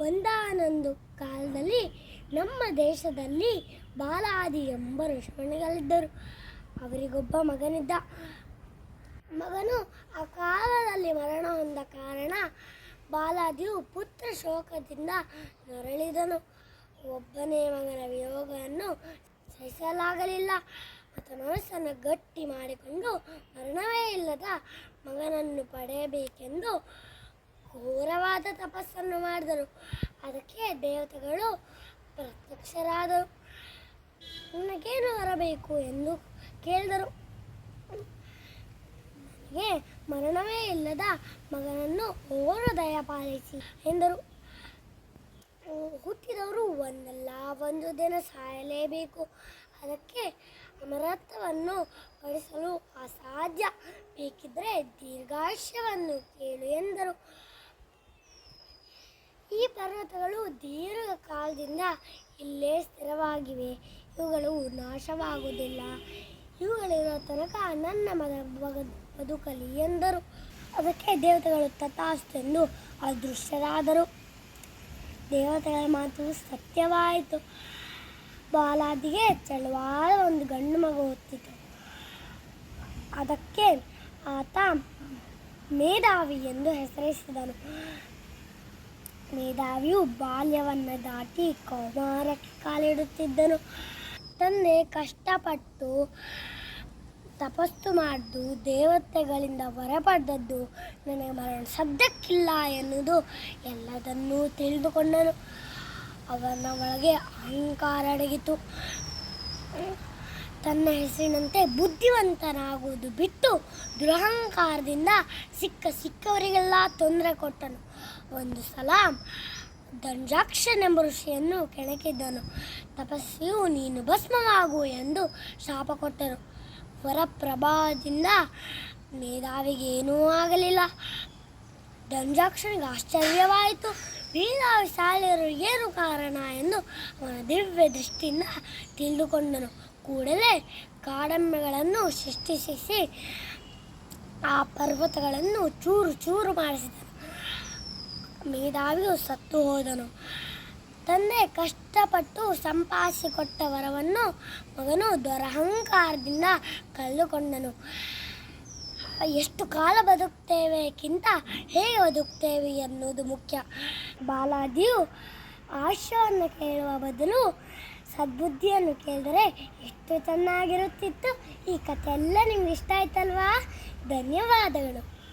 ಒಂದಾನೊಂದು ಕಾಲದಲ್ಲಿ ನಮ್ಮ ದೇಶದಲ್ಲಿ ಬಾಲಾದಿ ಎಂಬ ಋಷಿಮಣಿಗಳಿದ್ದರು ಅವರಿಗೊಬ್ಬ ಮಗನಿದ್ದ. ಮಗನು ಆ ಕಾಲದಲ್ಲಿ ಮರಣ ಹೊಂದ ಕಾರಣ ಬಾಲಾದಿಯು ಪುತ್ರ ಶೋಕದಿಂದ ನರಳಿದನು. ಒಬ್ಬನೇ ಮಗನ ವಿಯೋಗವನ್ನು ಸಹಿಸಲಾಗಲಿಲ್ಲ. ಮತ್ತು ಮನಸ್ಸನ್ನು ಗಟ್ಟಿ ಮಾಡಿಕೊಂಡು ಮರಣವೇ ಇಲ್ಲದ ಮಗನನ್ನು ಪಡೆಯಬೇಕೆಂದು ಘೋರವಾದ ತಪಸ್ಸನ್ನು ಮಾಡಿದರು. ಅದಕ್ಕೆ ದೇವತೆಗಳು ಪ್ರತ್ಯಕ್ಷರಾದರು. ನನಗೇನು ಬರಬೇಕು ಎಂದು ಕೇಳಿದರು. ನನಗೆ ಮರಣವೇ ಇಲ್ಲದ ಮಗನನ್ನು ಓರ ದಯ ಪಾಲಿಸಿ ಎಂದರು. ಹುಟ್ಟಿದವರು ಒಂದಲ್ಲ, ಒಂದು ದಿನ ಸಾಯಲೇಬೇಕು. ಅದಕ್ಕೆ ಅಮರತ್ವವನ್ನು ಪಡಿಸಲು ಅಸಾಧ್ಯ. ಬೇಕಿದ್ರೆ ದೀರ್ಘಾಯುಷ್ಯವನ್ನು ಕೇಳು ಎಂದರು. ಈ ಪರ್ವತಗಳು ದೀರ್ಘ ಕಾಲದಿಂದ ಇಲ್ಲೇ ಸ್ಥಿರವಾಗಿವೆ. ಇವುಗಳು ನಾಶವಾಗುವುದಿಲ್ಲ. ಇವುಗಳಿರೋ ತನಕ ನನ್ನ ಬಗ- ಬದುಕಲಿ ಎಂದರು. ಅದಕ್ಕೆ ದೇವತೆಗಳು ತಥಾಸ್ತೆಂದು ಅದೃಶ್ಯರಾದರು. ದೇವತೆಗಳ ಮಾತು ಸತ್ಯವಾಯಿತು. ಬಾಲಾದಿಗೆ ಚಳವಾದ ಒಂದು ಗಂಡು ಮಗು ಹೊತ್ತಿತು ಅದಕ್ಕೆ ಆತ ಮೇಧಾವಿ ಎಂದು ಹೆಸರಿಸಿದನು. ಮೇಧಾವಿಯು ಬಾಲ್ಯವನ್ನು ದಾಟಿ ಕೌಮಾರಕ್ಕೆ ಕಾಲಿಡುತ್ತಿದ್ದನು. ತಂದೆ ಕಷ್ಟಪಟ್ಟು ತಪಸ್ಸು ಮಾಡಿದ್ದು ದೇವತೆಗಳಿಂದ ಹೊರಪಡ್ದದ್ದು ಪಡೆದದ್ದು ನನಗೆ ಮರಣ ಸದ್ಯಕ್ಕಿಲ್ಲ ಎನ್ನುವುದು ಎಲ್ಲದನ್ನೂ ತಿಳಿದುಕೊಂಡನು. ಅವನ ಒಳಗೆ ಅಹಂಕಾರ ಅಡಗಿತು. ತನ್ನ ಹೆಸರಿನಂತೆ ಬುದ್ಧಿವಂತನಾಗುವುದು ಬಿಟ್ಟು ದುರಹಂಕಾರದಿಂದ ಸಿಕ್ಕ ಸಿಕ್ಕವರಿಗೆಲ್ಲ ತೊಂದರೆ ಕೊಟ್ಟನು. ಒಂದು ಸಲ ದಂಜಾಕ್ಷನೆಂಬ ಋಷಿಯನ್ನು ಕೆಣಕಿದ್ದನು. ತಪಸ್ವಿಯು ನೀನು ಭಸ್ಮವಾಗು ಎಂದು ಶಾಪ ಕೊಟ್ಟನು. ವರಪ್ರಭಾವದಿಂದ ಮೇಧಾವಿಗೆ ಏನೂ ಆಗಲಿಲ್ಲ. ದಂಜಾಕ್ಷನಿಗೆ ಆಶ್ಚರ್ಯವಾಯಿತು. ಮೇಧಾವಿ ಶಾಲೆಯರು ಏನು ಕಾರಣ ಎಂದು ಅವನ ದಿವ್ಯ ದೃಷ್ಟಿಯಿಂದ ತಿಳಿದುಕೊಂಡನು. ಕೂಡಲೇ ಕಾಡಂಬೆಗಳನ್ನು ಸೃಷ್ಟಿಸಿ ಆ ಪರ್ವತಗಳನ್ನು ಚೂರು ಚೂರು ಮಾಡಿಸಿದನು. ಮೇಧಾವಿಯು ಸತ್ತು ಹೋದನು. ತಂದೆ ಕಷ್ಟಪಟ್ಟು ಸಂಪಾದಿಸಿಕೊಟ್ಟ ವರವನ್ನು ಮಗನು ದೊರಹಂಕಾರದಿಂದ ಕಳೆದುಕೊಂಡನು. ಎಷ್ಟು ಕಾಲ ಬದುಕ್ತೇವೆಕ್ಕಿಂತ ಹೇಗೆ ಬದುಕ್ತೇವೆ ಎನ್ನುವುದು ಮುಖ್ಯ. ಬಾಲಾದಿಯು ಆಶಯವನ್ನು ಕೇಳುವ ಬದಲು ಸದ್ಬುದ್ಧಿಯನ್ನು ಕೇಳಿದರೆ ಎಷ್ಟು ಚೆನ್ನಾಗಿರುತ್ತಿತ್ತು. ಈ ಕಥೆ ಎಲ್ಲ ನಿಮ್ಗೆ ಇಷ್ಟ ಆಯ್ತಲ್ವಾ? ಧನ್ಯವಾದಗಳು.